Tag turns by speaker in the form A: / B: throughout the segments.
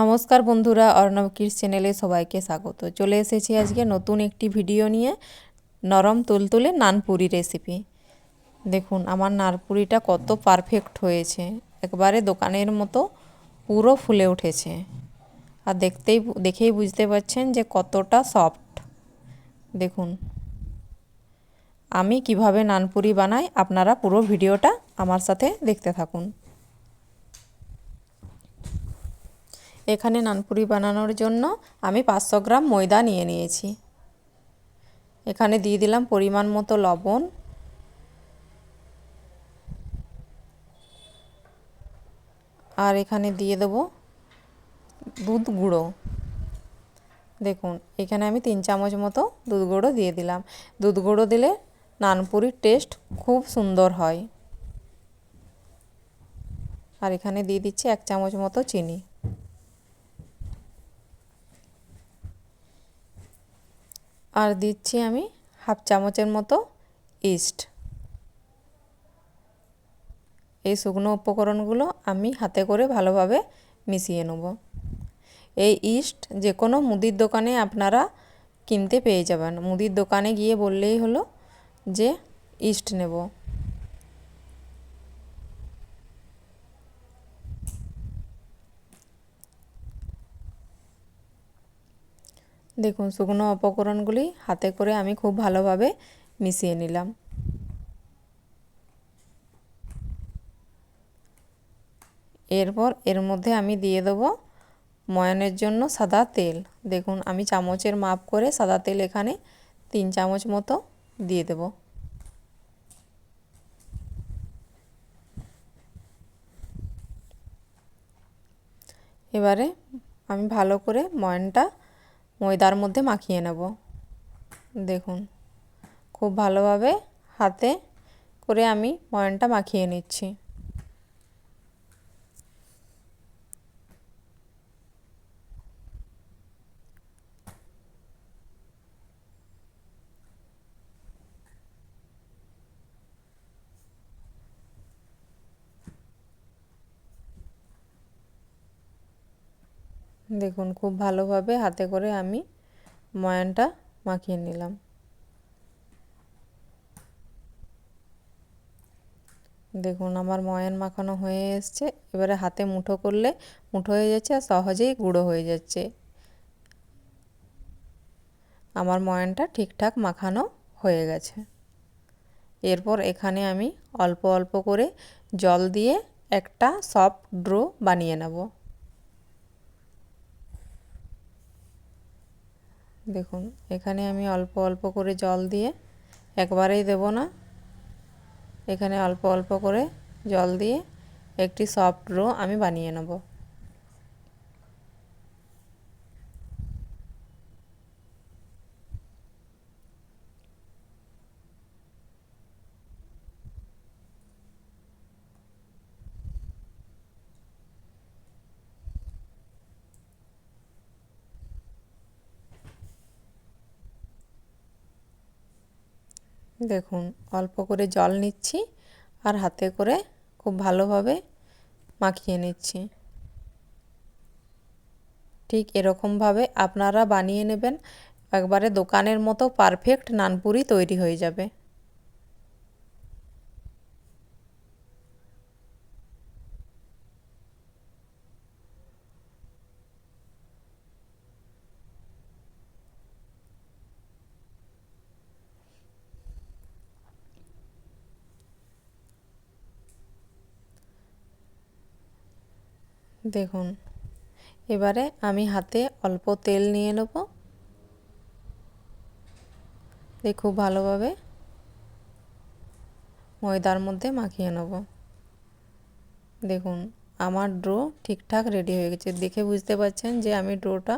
A: নমস্কার বন্ধুরা, অর্ণব কিডস চ্যানেলে সবাইকে স্বাগত। চলে এসেছি আজকে নতুন একটি ভিডিও নিয়ে নরম তুলতুলে নানপুরি রেসিপি দেখুন, আমার নানপুরিটা কত পারফেক্ট হয়েছে। একবারে দোকানের মতো পুরো ফুলে উঠেছে। আর দেখতেই দেখেই বুঝতে পারছেন যে কতটা সফট দেখুন, আমি কীভাবে নানপুরি বানাই আপনারা পুরো ভিডিওটা আমার সাথে দেখতে থাকুন। এখানে নানপুরি বানানোর জন্য আমি পাঁচশো গ্রাম ময়দা নিয়ে নিয়েছি। এখানে দিয়ে দিলাম পরিমাণ মতো লবণ। আর এখানে দিয়ে দেব দুধ গুঁড়ো। দেখুন, এখানে আমি তিন চামচ মতো দুধ গুঁড়ো দিয়ে দিলাম। দুধ গুঁড়ো দিলে নানপুরির টেস্ট খুব সুন্দর হয়। আর এখানে দিয়ে দিচ্ছি এক চামচ মতো চিনি। আর দিচ্ছি আমি হাফ চামচের মতো ইস্ট। এই শুকনো উপকরণগুলো আমি হাতে করে ভালোভাবে মিশিয়ে নেব। এই ইস্ট যে কোনো মুদির দোকানে আপনারা কিনতে পেয়ে যাবেন। মুদির দোকানে গিয়ে বললেই হলো যে ইস্ট নেব। দেখুন, শুকনো উপকরণগুলি হাতে করে আমি খুব ভালোভাবে মিশিয়ে নিলাম। এরপর এর মধ্যে আমি দিয়ে দেবো ময়ানের জন্য সাদা তেল। দেখুন, আমি চামচের মাপ করে সাদা তেল এখানে তিন চামচ মতো দিয়ে দেব। এবারে আমি ভালো করে ময়ানটা ময়দার মধ্যে মাখিয়ে নেব। দেখুন খুব ভালোভাবে হাতে করে আমি ময়নটা মাখিয়ে নিচ্ছি। দেখুন, খুব ভালোভাবে হাতে করে আমি ময়ানটা মাখিয়ে নিলাম। দেখুন, আমার ময়ান মাখানো হয়ে এসছে। এবারে হাতে মুঠো করলে মুঠো হয়ে যাচ্ছে আর সহজেই গুঁড়ো হয়ে যাচ্ছে। আমার ময়ানটা ঠিকঠাক মাখানো হয়ে গেছে। এরপর এখানে আমি অল্প অল্প করে জল দিয়ে একটা সফট ড্রো বানিয়ে নেব। দেখুন, এখানে আমি অল্প অল্প করে জল দিয়ে একবারেই দেব না। এখানে অল্প অল্প করে জল দিয়ে একটি সফট রো আমি বানিয়ে নেব। দেখুন, অল্প করে জল নিচ্ছি আর হাতে করে খুব ভালোভাবে মাখিয়ে নিচ্ছি। ঠিক এরকমভাবে আপনারা বানিয়ে নেবেন, একবারে দোকানের মতো পারফেক্ট নানপুরি তৈরি হয়ে যাবে। দেখুন, এবারে আমি হাতে অল্প তেল নিয়ে নেব। খুব ভালোভাবে ময়দার মধ্যে মাখিয়ে নেব। দেখুন, আমার ড্রো ঠিকঠাক রেডি হয়ে গেছে। দেখে বুঝতে পারছেন যে আমি ড্রোটা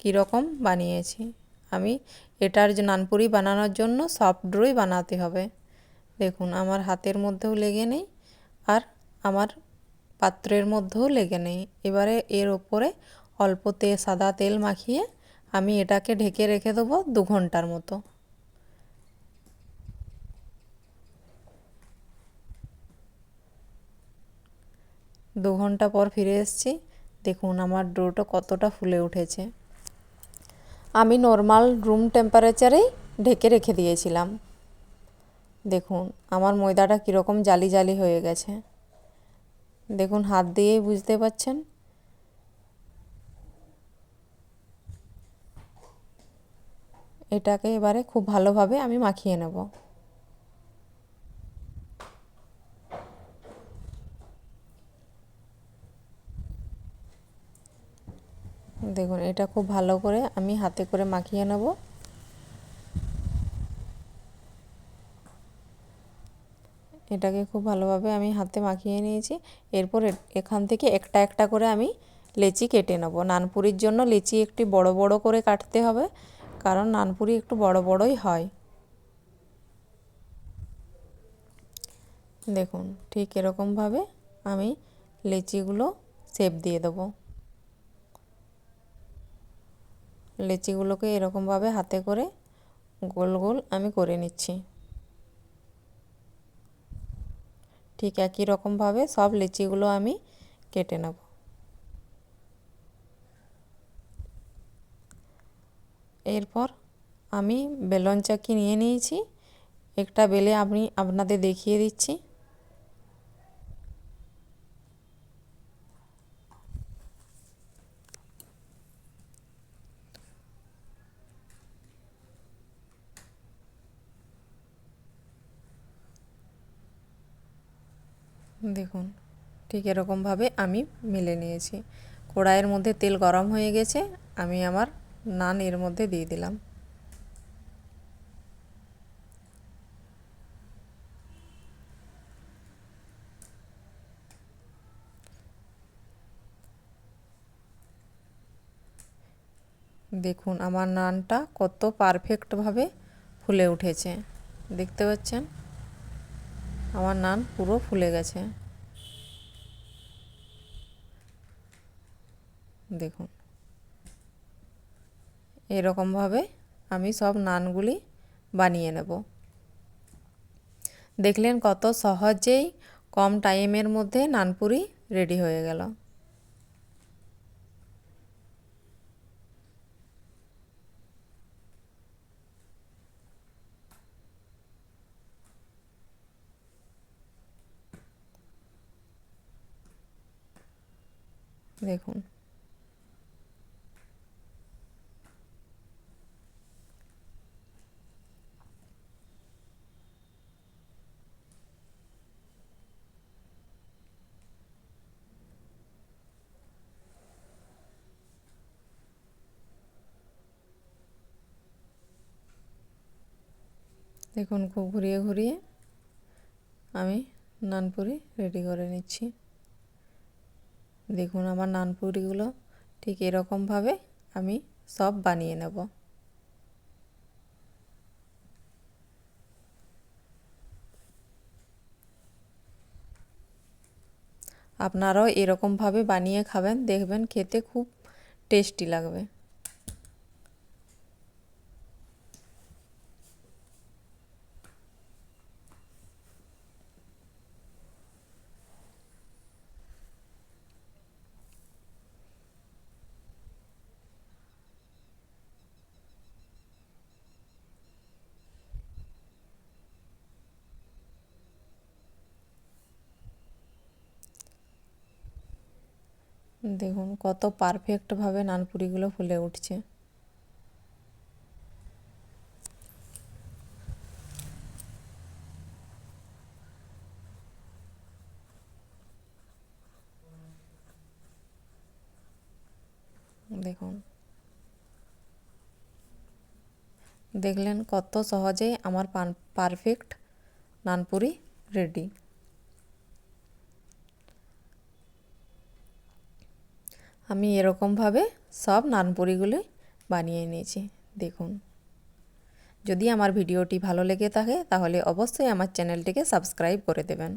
A: কীরকম বানিয়েছি। আমি এটার নানপুরি বানানোর জন্য সফট ড্রোই বানাতে হবে। দেখুন, আমার হাতের মধ্যেও লেগে নেই আর আমার পাত্রের মধ্যেও লেগে নেই। এবারে এর ওপরে অল্প তে সাদা তেল মাখিয়ে আমি এটাকে ঢেকে রেখে দেবো দু ঘণ্টার মতো। দু ঘণ্টা পর ফিরে এসেছি। দেখুন আমার ডোটা কতটা ফুলে উঠেছে। আমি নর্মাল রুম টেম্পারেচারেই ঢেকে রেখে দিয়েছিলাম। দেখুন আমার ময়দাটা কীরকম জালি জালি হয়ে গেছে। দেখুন, হাত দিয়েই বুঝতে পাচ্ছেন এটাকে এবারে খুব ভালোভাবে আমি মাখিয়ে নেব। দেখুন, এটা খুব ভালো করে আমি হাতে করে মাখিয়ে নেব। এটাকে খুব ভালোভাবে আমি হাতে মাখিয়ে নিয়েছি। এরপর এখান থেকে একটা একটা করে আমি লেচি কেটে নেব। নানপুরির জন্য লেচি একটি বড় বড় করে কাটতে হবে, কারণ নানপুরি একটু বড় বড়ই হয়। দেখুন, ঠিক এরকমভাবে আমি লেচিগুলো শেপ দিয়ে দেবো। লেচিগুলোকে এরকমভাবে হাতে করে গোল গোল আমি করে নিচ্ছি। ঠিক একই রকমভাবে সব লিচিগুলো আমি কেটে নেব। এরপর আমি বেলন চাকি নিয়ে নিয়েছি। একটা বেলে আমি আপনাদের দেখিয়ে দিচ্ছি। দেখুন, ঠিক এরকমভাবে আমি মেলে নিয়েছি। কড়াইয়ের মধ্যে তেল গরম হয়ে গেছে, আমি আমার নান এর মধ্যে দিয়ে দিলাম। দেখুন, আমার নানটা কত পারফেক্টভাবে ফুলে উঠেছে। দেখতে পাচ্ছেন? আমার নান পুরো ফুলে গেছে। দেখুন। এরকমভাবে আমি সব নানগুলি বানিয়ে নেব। দেখলেন কত সহজেই কম টাইমের মধ্যে নানপুরি রেডি হয়ে গেল। দেখুন। দেখুন খুব ঘুরিয়ে ঘুরিয়ে আমি নানপুরি রেডি করে নিচ্ছি। দেখুন আমার নানপুরিগুলো ঠিক এরকমভাবে আমি সব বানিয়ে নেব। আপনারাও এরকমভাবে বানিয়ে খাবেন, দেখবেন খেতে খুব টেস্টি লাগবে। দেখুন কত পারফেক্টভাবে নানপুরিগুলো ফুলে উঠছে। দেখুন। দেখলেন কত সহজেই আমার পারফেক্ট নানপুরি রেডি আমি এরকমভাবে সব নানপুরিগুলি বানিয়ে নিয়েছি দেখুন। যদি আমার ভিডিওটি ভালো লেগে থাকে, তাহলে অবশ্যই আমার চ্যানেলটিকে সাবস্ক্রাইব করে দেবেন।